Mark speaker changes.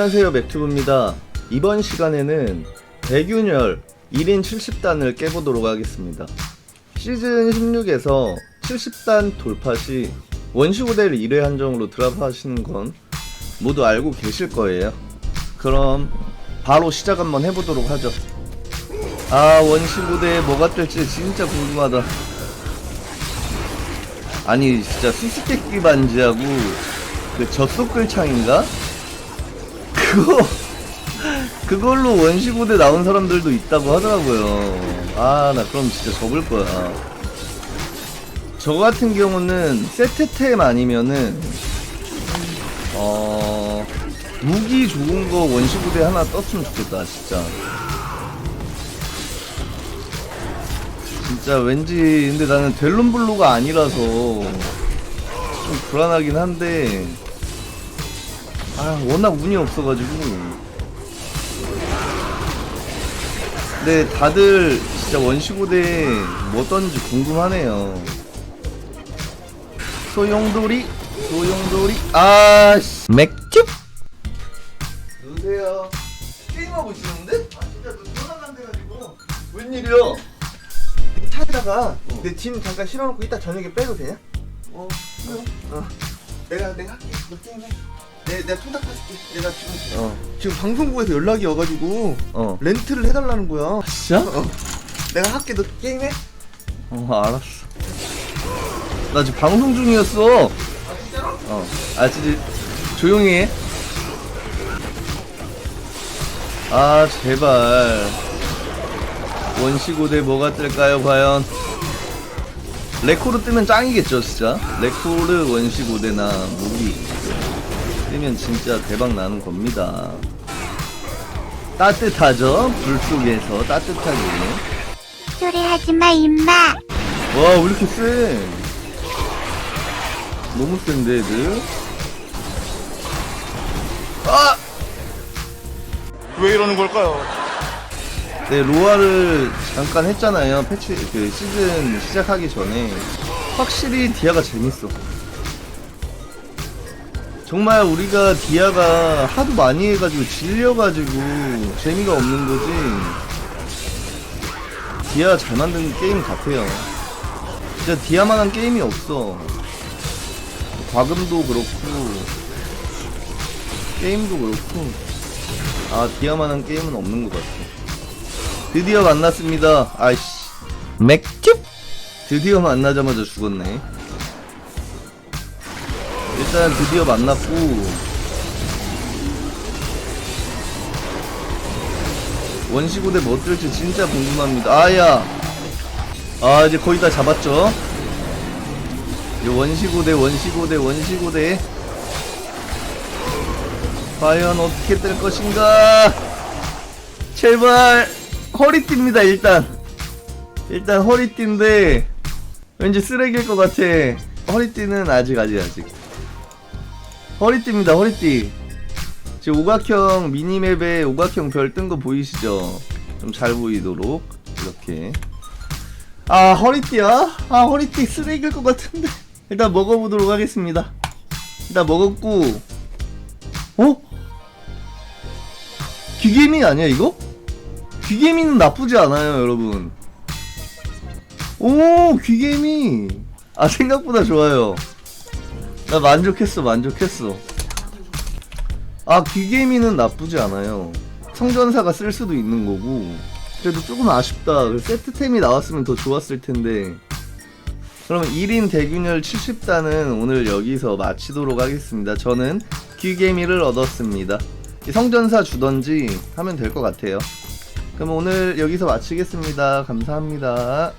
Speaker 1: 안녕하세요 맥튜브입니다. 이번 시간에는 대균열 1인 70단을 깨보도록 하겠습니다. 시즌 16에서 70단 돌파 시 원시고대를 1회 한정으로 드랍하시는 건 모두 알고 계실 거예요. 그럼 바로 시작 한번 해보도록 하죠. 아 원시고대에 뭐가 뜰지 진짜 궁금하다. 아니 진짜 수수께끼 반지하고 그 젖소끌창인가? 그거 그걸로 원시고대 나온 사람들도 있다고 하더라고요. 아 나 그럼 진짜 접을 거야. 저 같은 경우는 세트템 아니면은 어 무기 좋은 거 원시고대 하나 떴으면 좋겠다 진짜. 진짜 왠지 근데 나는 델론블루가 아니라서 좀 불안하긴 한데 아 워낙 운이 없어가지고. 근데 다들 진짜 원시고대 뭐 떴는지 궁금하네요. 소용돌이? 소용돌이? 아씨. 맥주? 누구세요? 게임하고 있었는데? 아 진짜 눈 돼가지고. 웬일이야?
Speaker 2: 차에다가 내 짐 잠깐 실어놓고 이따 저녁에 빼도 되냐?
Speaker 1: 어
Speaker 2: 어. 내가 내가 할게. 너 게임해. 내 내가 통닭 사줄게. 내가 지금
Speaker 1: 어.
Speaker 2: 지금 방송국에서 연락이 와가지고
Speaker 1: 어.
Speaker 2: 렌트를 해달라는 거야.
Speaker 1: 진짜?
Speaker 2: 어. 내가 할게. 너 게임해.
Speaker 1: 어 알았어 나 지금 방송 중이었어
Speaker 2: 아 진짜로?
Speaker 1: 어, 아 진짜 조용히 해. 아 제발 원시고 대 뭐가 뜰까요 과연? 레코르 뜨면 짱이겠죠 진짜. 레코르 원시고대나 무기 뜨면 진짜 대박 나는 겁니다. 따뜻하죠? 불 속에서 따뜻하게.
Speaker 3: 소리 하지 마, 임마.
Speaker 1: 와, 왜 이렇게 세? 너무 센데, 애들? 아!
Speaker 2: 왜 이러는 걸까요?
Speaker 1: 네, 로아를 잠깐 했잖아요. 패치, 그, 시즌 시작하기 전에. 확실히 디아가 재밌어. 정말 우리가 디아가 하도 많이 해가지고 질려가지고 재미가 없는 거지. 디아 잘 만든 게임 같아요. 진짜 디아만한 게임이 없어. 과금도 그렇고, 게임도 그렇고, 아, 디아만한 게임은 없는 것 같아. 드디어 만났습니다. 아이씨. 맥주? 드디어 만나자마자 죽었네. 일단 드디어 만났고, 원시고대 뭐 뜰지 진짜 궁금합니다. 아야! 아, 이제 거의 다 잡았죠? 이제 원시고대, 원시고대, 원시고대. 과연 어떻게 뜰 것인가? 제발! 허리띠입니다, 일단. 일단 허리띠인데, 왠지 쓰레기일 것 같아. 허리띠는 아직, 아직, 아직. 허리띠입니다, 허리띠. 지금 오각형 미니맵에 오각형 별 뜬 거 보이시죠? 좀 잘 보이도록 이렇게 아 허리띠야? 아 허리띠 쓰레기일 것 같은데 일단 먹어보도록 하겠습니다 일단 먹었고 어? 귀개미 아니야 이거? 귀개미는 나쁘지 않아요 여러분 오 귀개미 아 생각보다 좋아요 나 만족했어 만족했어. 아 귀개미는 나쁘지 않아요. 성전사가 쓸 수도 있는 거고 그래도 조금 아쉽다. 그 세트템이 나왔으면 더 좋았을 텐데. 그러면 1인 대균열 70단은 오늘 여기서 마치도록 하겠습니다. 저는 귀개미를 얻었습니다. 이 성전사 주던지 하면 될 것 같아요. 그럼 오늘 여기서 마치겠습니다. 감사합니다